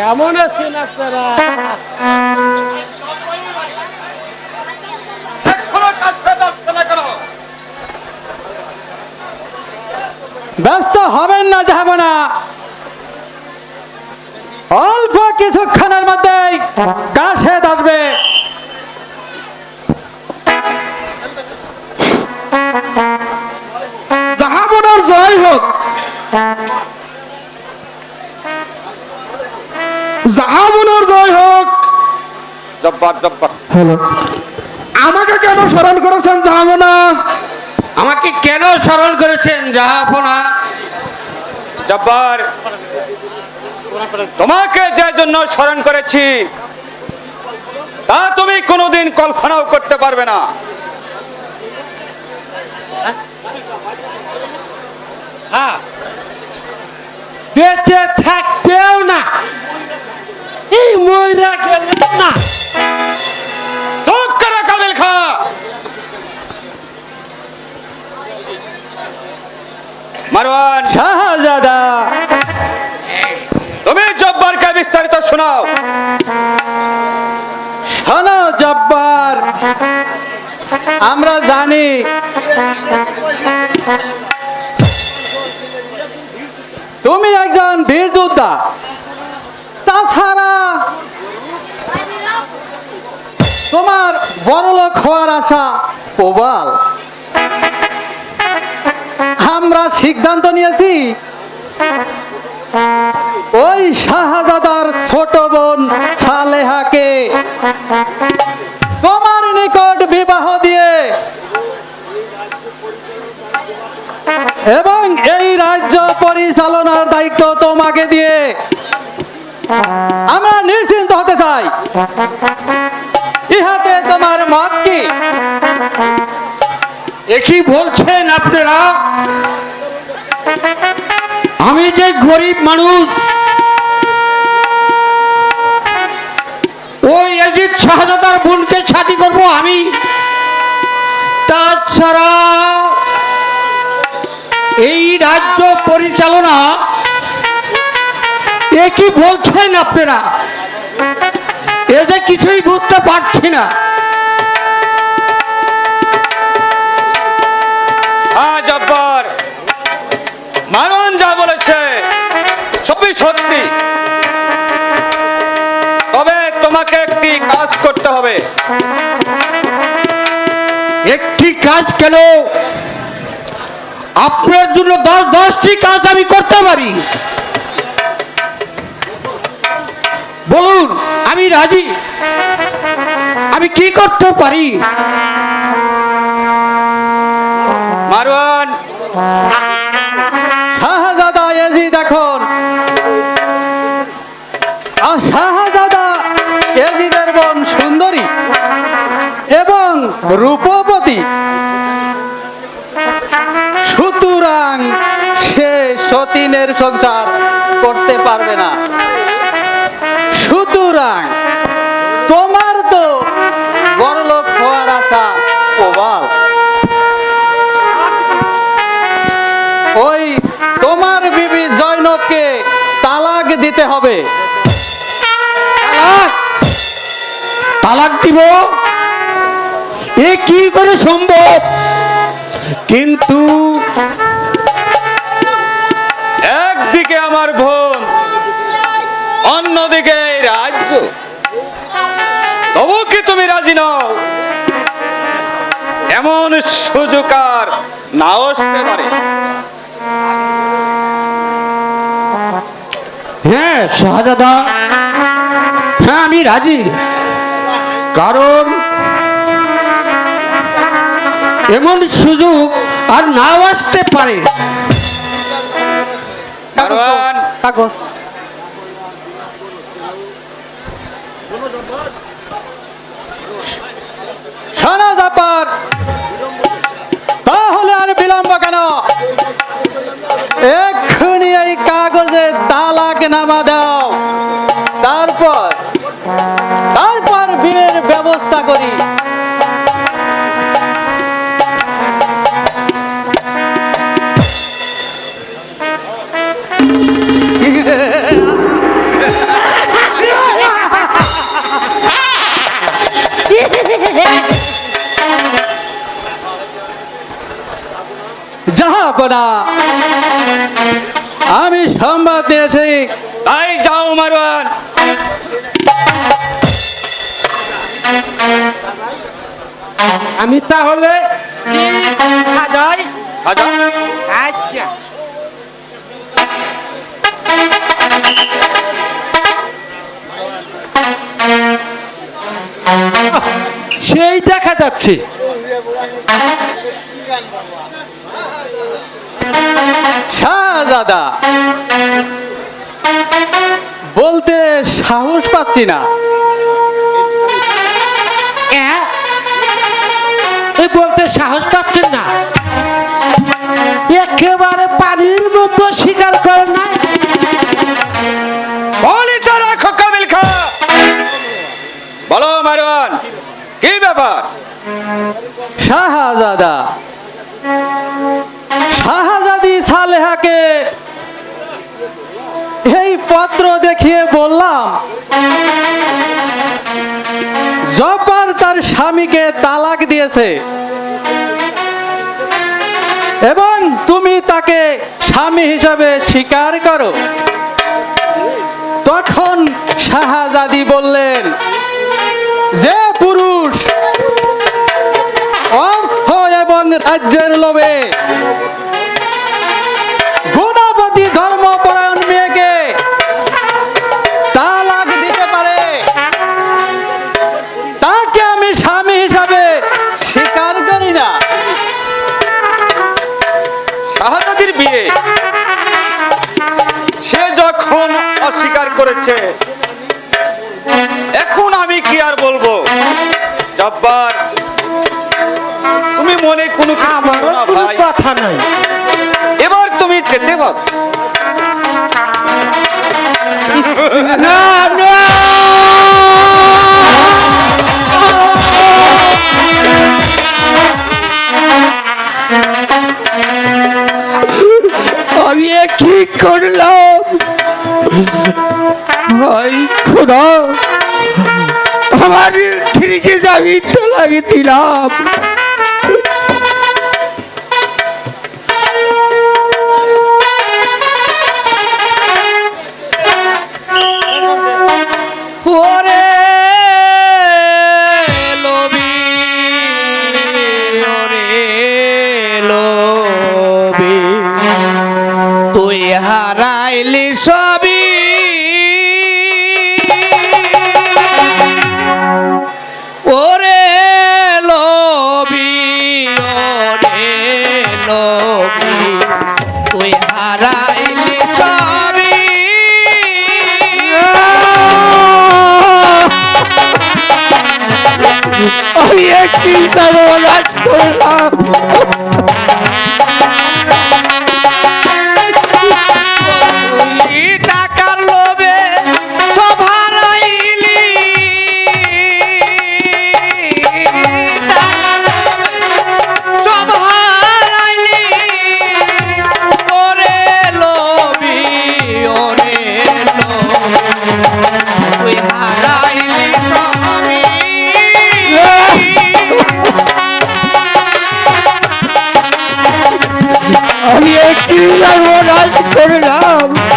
কেমন আছেন আপনারা? ব্যস্ত হবেন না যাব না অল্প কিছুক্ষণের মধ্যেই কাশেদ আসবে। জয় হোক। জাহাবনার জয় হোক। জব্বার জব্বার। হ্যালো। আমাকে কেন স্মরণ করেছেন জাহাবনা আমাকে কেন স্মরণ করেছেন জাহাপনা জব্বার। তোমাকে যে জন্য স্মরণ করেছি তা তুমি কোনোদিন কল্পনাও করতে পারবে না। হ্যাঁ। বেঁচে থাকতেও না। এই ময়রা না। মারওয়ান শাহজাদা। তুমি জব্বারকে বিস্তারিত শোনাও। শোনো জব্বার। আমরা জানি। তুমি একজন বীর যোদ্ধা। তাছাড়া তোমার বড়লোক হওয়ার আশা প্রবাল। আমরা সিদ্ধান্ত নিয়েছি, ওই শাহজাদার ছোট বোন সালেহাকে তোমার নিকট বিবাহ দিয়ে এবং এই রাজ্য পরিচালনার দায়িত্ব তোমাকে দিয়ে আমরা নিশ্চিন্ত হতে চাই। ইহাতে তোমার মত কি? একই বলছেন আপনারা? আমি যে গরিব মানুষ ওই অজিত শাহজাদার বোনকে ছাতি করব আমি। তাছাড়া এই রাজ্য পরিচালনা, এ কি বলছেন আপনারা? এ যে কিছুই পারছি না হ্যাঁ জব্বার মারওয়ান যা বলেছে, সবই সত্যি। তবে তোমাকে একটি কাজ করতে হবে। একটি কাজ কেন? আপনার জন্য দশ, দশটি কাজ আমি করতে পারি। বলুন, আমি রাজি। আমি কি করতে পারি? মারওয়ান সুন্দরী এবং রূপবতী। সুতরাং সে সতীনের সংসার করতে পারবে না। দিতে হবে। তালাক? দিব? এ কি করে সম্ভব? কিন্তু একদিকে আমার বোন, অন্যদিকে রাজ্য। তবু কি তুমি রাজি নও? এমন সুযোগ আর নাও পারে। হ্যাঁ শাহজাদা। হ্যাঁ আমি রাজি। কারণ এমন সুযোগ আর নাও আসতে পারে। জাপার তাহলে আর বিলম্ব কেন? এক্ষুনি এই যে তালাক নামা দাও। তারপর তারপর বিয়ের ব্যবস্থা করি। জাহাপনা আমি সংবাদ দিয়েছি তাই যাও মারওয়ান আমি তাহলে আচ্ছা। সেই দেখা যাচ্ছে শাহজাদা। বলতে সাহস পাচ্ছি না। বলতে সাহস পাচ্ছেন না? একেবারে পানির মতো স্বীকার করে না? বলি তো রাখো বলো মারওয়ান কি ব্যাপার? শাহজাদি এই পত্র দেখিয়ে বললাম, জব্বার তার স্বামীকে তালাক দিয়েছে। এবং তুমি তাকে স্বামী হিসাবে স্বীকার করো। তখন শাহজাদি বললেন, যে পুরুষ অর্থ এবং রাজ্যের লোভে করেছে এখন আমি কি আর বলব? জব্বার তুমি মনে কোনো কথা নাই। এবার তুমি যেতে পারো। না না। আমি কি করলাম? ভাই খোদা আমার থ্রিজে যাবি তো লাগে দিলাম। সর্বনাশ I'm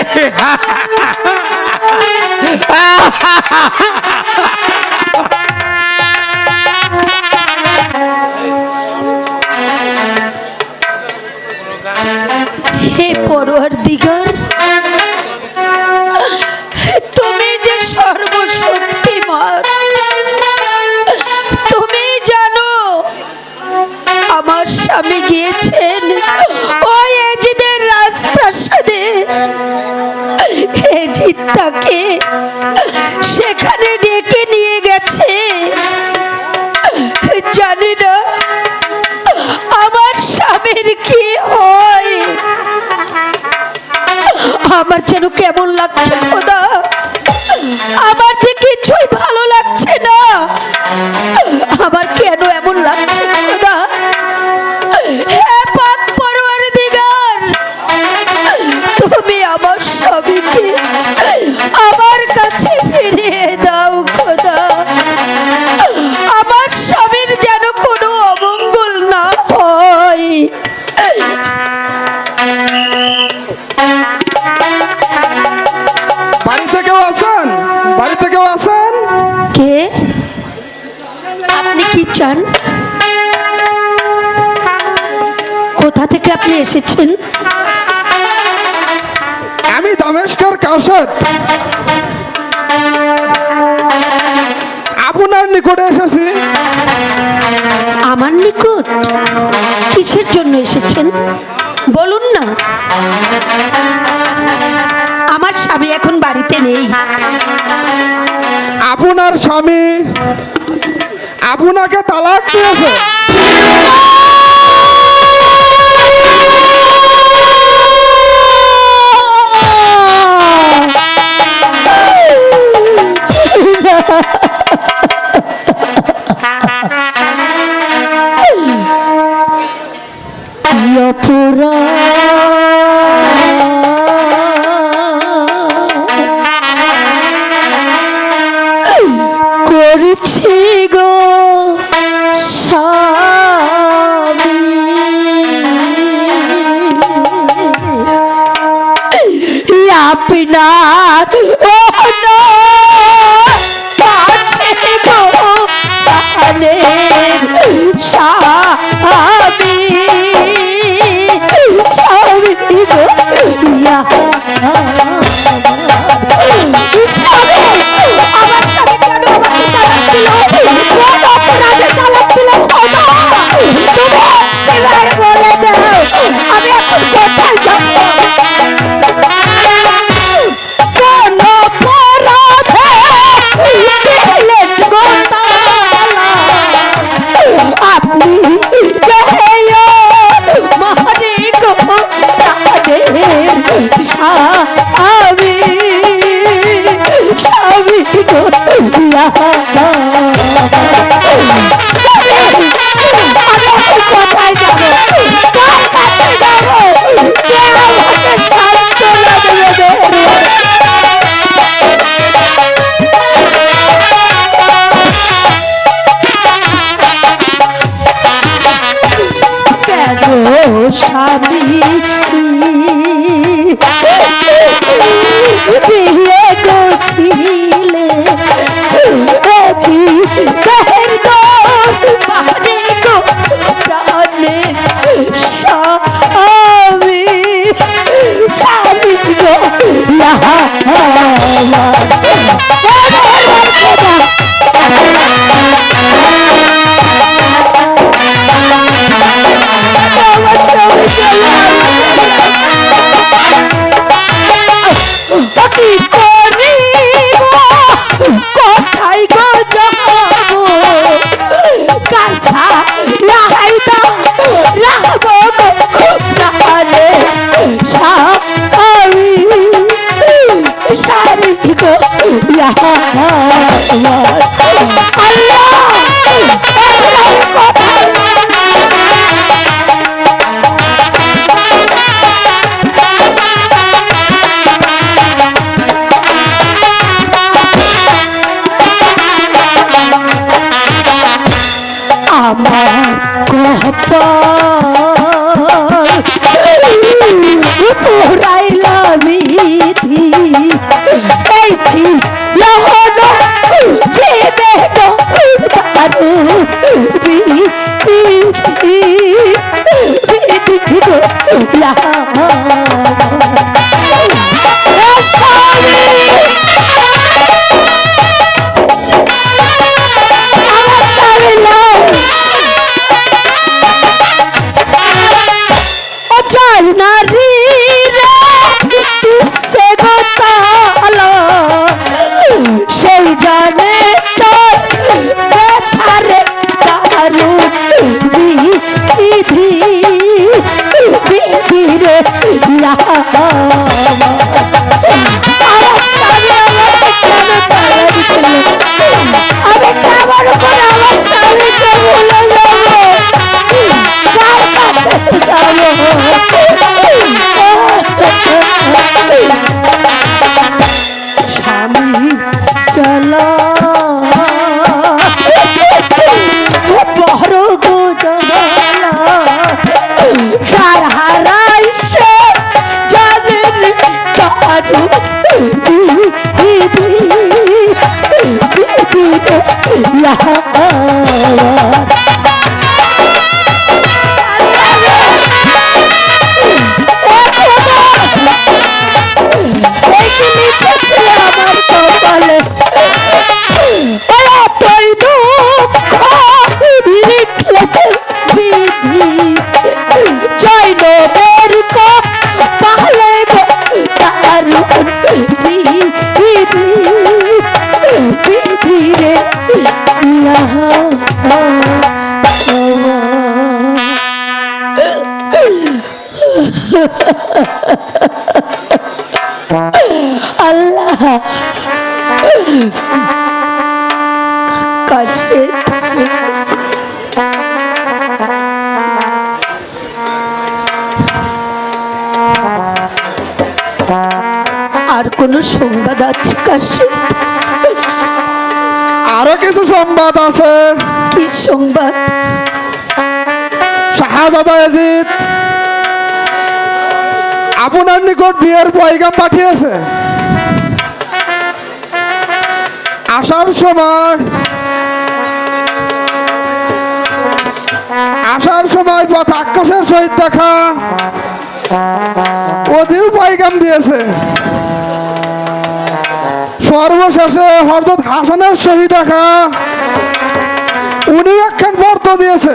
Ha ha ha ha! চিত্তাকে সেখানে ডেকে নিয়ে গেছে। জানি না আমার স্বামীর কি হয়। আমার যেন কেমন লাগছে, খোদা। বাড়িতে কেউ আছেন? কে? আপনি কি চান? কোথা থেকে আপনি এসেছেন? আমি দমেশকের কাউসত আপনার নিকটে এসেছি। আমার নিকট? কিসের জন্য এসেছেন? বলুন না। স্বামী এখন বাড়িতে নেই। আপনার স্বামী আপনাকে তালাক দিয়েছে। স্বামী স্বামী ला Yeah. কাশে আর কোন সংবাদ আছে কাশে আরও কিছু সংবাদ আছে। কি সংবাদ? শাহজাদা এজিদ আপনার নিকট বিয়ের পয়গাম পাঠিয়েছে। আসার সময়। আসার সময় পথ আকাশের সহিত দেখা। ওদিও পয়গাম দিয়েছে। সর্বশেষে হরজত হাসানের সহিত দেখা। উনিও একখান বর্ত দিয়েছে।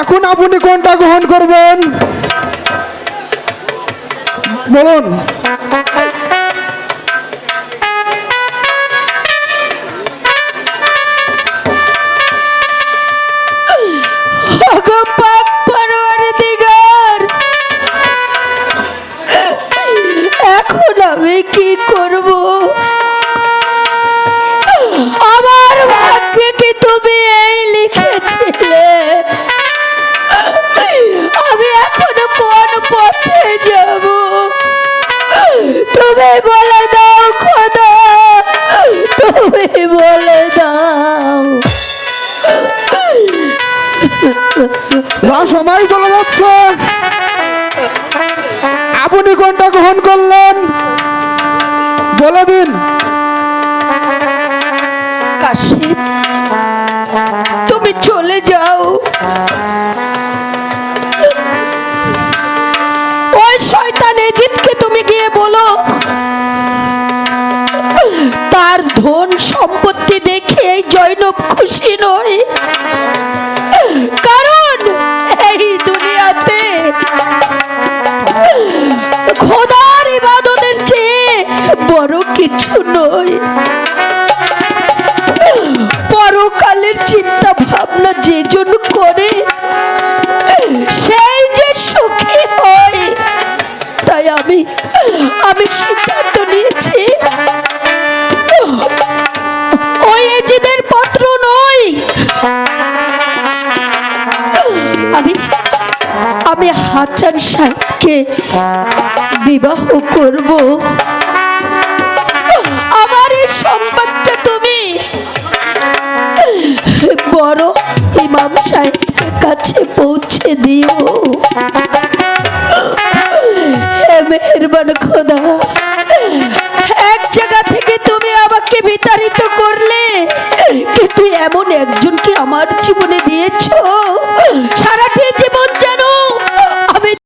এখন আপনি কোনটা গ্রহণ করবেন? বলুন। কি করব? তার ধন সম্পত্তি দেখে এই জৈনব খুশি নয়। কারণ এই দুনিয়াতে খোদার ইবাদতের চেয়ে বড় কিছু নয়। পরকালের চিন্তা ভাবনা যে জন্য করে, সেই যে সুখী হয়। তাই আমি আমি সিদ্ধান্ত নিয়েছি হাচান সাহেবকে বিবাহ করব। আমার এই সংবাদটা তুমি বড় ইমাম সাহেবের কাছে পৌঁছে দিও। মেহেরবান খোদা, এক জায়গা থেকে তুমি আমাকে বিতাড়িত করলে, কিন্তু এমন একজনকে আমার জীবনে দিয়েছ।